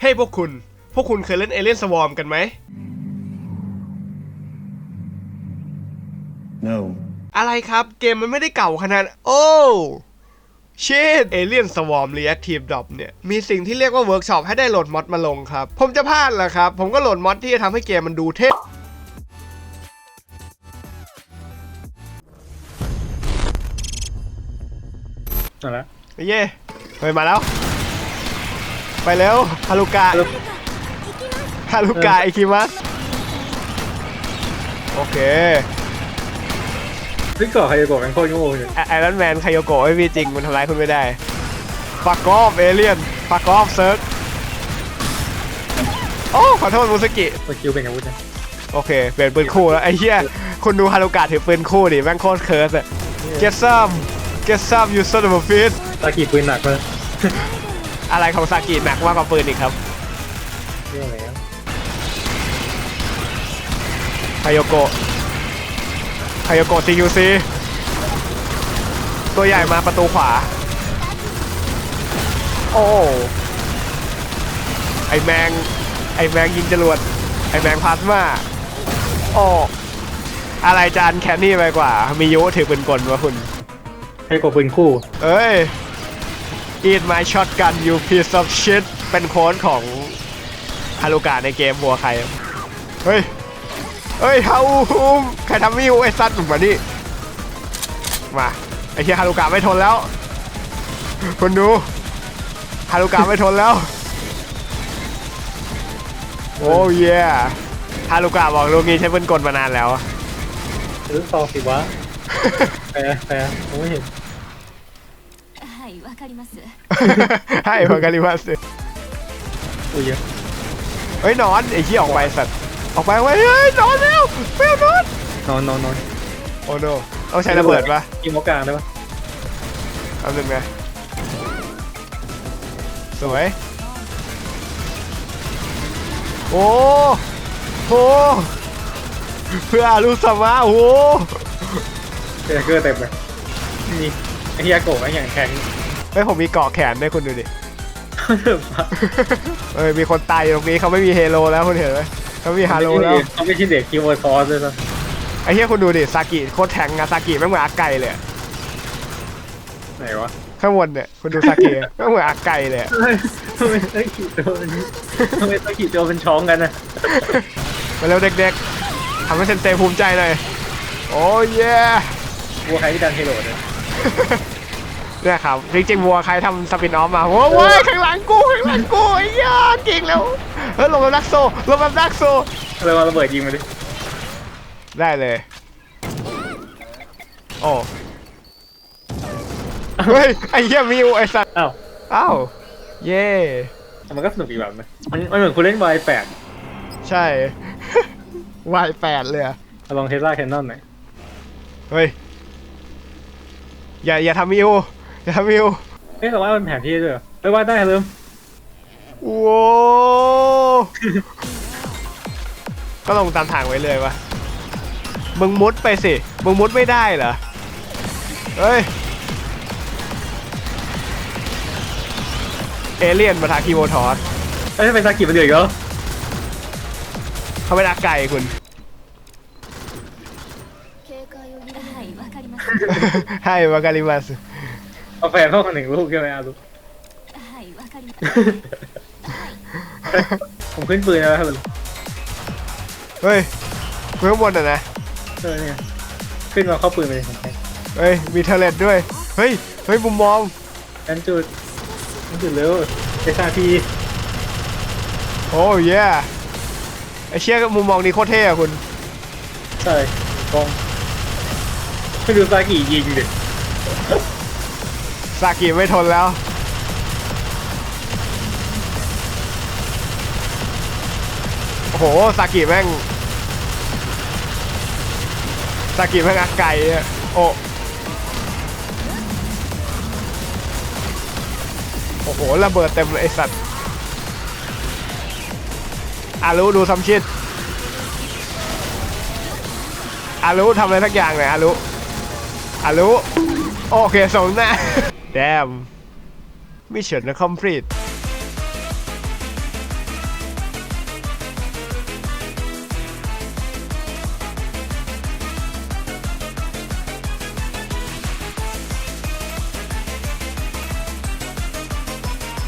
เฮ้ยพวกคุณ พวกคุณเคยเล่นเอเลียนสวอมกันไหม No. อะไรครับ เกมมันไม่ได้เก่าขนาด โอ้ชิดเอเลียนสวอม Reactive Drop เนี่ย มีสิ่งที่เรียกว่าเวิร์กช็อปให้ได้โหลดมอดมาลงครับ ผมจะพลาดเหรอครับ ผมก็โหลดมอดที่จะทำให้เกมมันดูเท่เอาละเย่เฮ้ยมาแล้ว ไปเร็วฮารุกะฮารุกะไอคิมัสโอเคเฮ้ยก่อใครจะก่อกันโคตรโง่เลยไอรอนแมนไคโยโกะไม่มีจริงมันทำร้ายคุณไม่ได้ฟักกอฟเอเลียนฟักกอฟเซิร์กโอ้ขอโทษมูสกิสกิลเป็นอาวุธนะโอเคเปลี่ยนปืนคู่แล้วไอ้เหี้ยคุณดูฮารุกะถือปืนคู่ดิแม่งโคตรเคิร์สอะ get some get some you son of a bitch ตากีปืนหนักเลย อะไรของซากิหนักมากกว่าปืนอีกครับเรื่องอะไรอะไคโยโกะไคโยโกะ CQC ตัวใหญ่มาประตูขวา โอ้ ไอแมง ไอแมงยิงจรวด ไอแมงพลาสมาโอ้ อะไรจานแคนนี่ไปกว่า มียุถือปืนกลวะคุณให้ก่อปืนคู่ เอ้ย Eat my shotgun you piece of shit เป็นโค้ดของฮารุกะในเกมบัวใคร เฮ้ย เฮ้ยฮาอุมใครทำมิวไอ้สัตว์มานี่มาไอ้เหี้ยฮารุกะไม่ทนแล้วคุณดูฮารุกะไม่ทนแล้ว โอ้ยฮารุกะบอกลูกนี้ใช้ปืนกลมานานแล้วหรือซองสิวะแปลแปลผมไม่เห็น はいわかります ให้วากาลิมัส อุ้ยเยอะ เฮ้ยนอนไอ้เหี้ยออกไปสัตว์ออกไปเว้ยเฮ้ยนอนแล้วไม่เอานอน นอนนอนนอน โอ้โนต้องใช้ระเบิดปะ กินมอกลางได้ปะ เอาหนึ่งไงสวยโอ้โหเพื่ออารุสมาโอ้โห เจอเกอร์เต็มเลยนี่ ไอ้เฮียโกะไอ้อย่างแข็งเฮ้ยผมมีเกาะแขนด้วยคุณดูดิเดือบปะเอ้ยมีคนตายอยู่ตรงนี้เขาไม่มีเฮโลแล้วคุณเห็นไหมเขามีฮาโลแล้วเขาไม่ใช่เด็กคิวเวอร์ซอสเลยนะไอ้เหี้ยคุณดูดิซากิโคตรแทงอะซากิแม่งเหมือนอาไก่เลยอะไหนวะข้างบนเนี่ยคุณดูซากิแม่งเหมือนอาไก่เลยอะเฮ้ยทำไมต้องขี่ตัวเป็นทำไมต้องขี่ตัวเป็นช้องกันนะมาเร็วเด็กๆทำให้เซนเซภูมิใจหน่อยโอ้เย่วัวใครที่ดันเฮโร่เนี่ย เนี่ยครับจริงๆวัวใครทำสปินออฟมาโอ้โหข้างหลังกูข้างหลังกูไอ้ยาเก่งแล้วเฮ้ยลงมาดักโซลงมาดักโซเลยมาระเบิดยิงมาดิได้เลย โอ้เฮ้ยไอ้เหี้ยมิวไอ้สัตว์อ้าวอ้าวเย่มันก็สนุกอีกแบบนะมันมันเหมือนคุณเล่นวายแปดใช่วายแปดเลยอะลองเทสลาแคนนอนหน่อยเฮ้ย อย่าอย่าทำมิวอย่าทำมิวเฮ้ยแต่ว่ามันแผนที่ด้วยเหรอเฮ้ยว่าได้เริ่มโว้ก็ลงตามทางไว้เลยวะมึงมุดไปสิมึงมุดไม่ได้เหรอเฮ้ยเอเลี่ยนมาทาคีโมทอสเฮ้ยทำไมซากิมันเดือดอีกแล้วเขาเป็นอาไก่คุณ わかります ให้วากาลิมัส เอาแฟนเข้ามาหนึ่งลูกใช่ไหมอารุ はいわかります ผมขึ้นปืนแล้วครับ เฮ้ยเพื่อนบนอ่ะนะ เออเนี่ยขึ้นมาเข้าปืนไปเลยผมไป เฮ้ย มีเทเลตด้วย เฮ้ย เฮ้ย มุมมอง อันจุดอันจุดเร็วเอชาพี โอ้ยยไอเชี่ยมุมมองนี้โคตรเท่อะคุณ ใช่กอง ไม่ดูซากิยิงดิซากิไม่ทนแล้ว โอ้โหซากิแม่งซากิแม่งอักไก่อะโอ้โอ้โหระเบิดเต็มเลยไอสัตว์อารุดูซัมชิดอารุทำอะไรทักอย่างเลยอารุ อารุโอเคส่งหน้า Damn Mission complete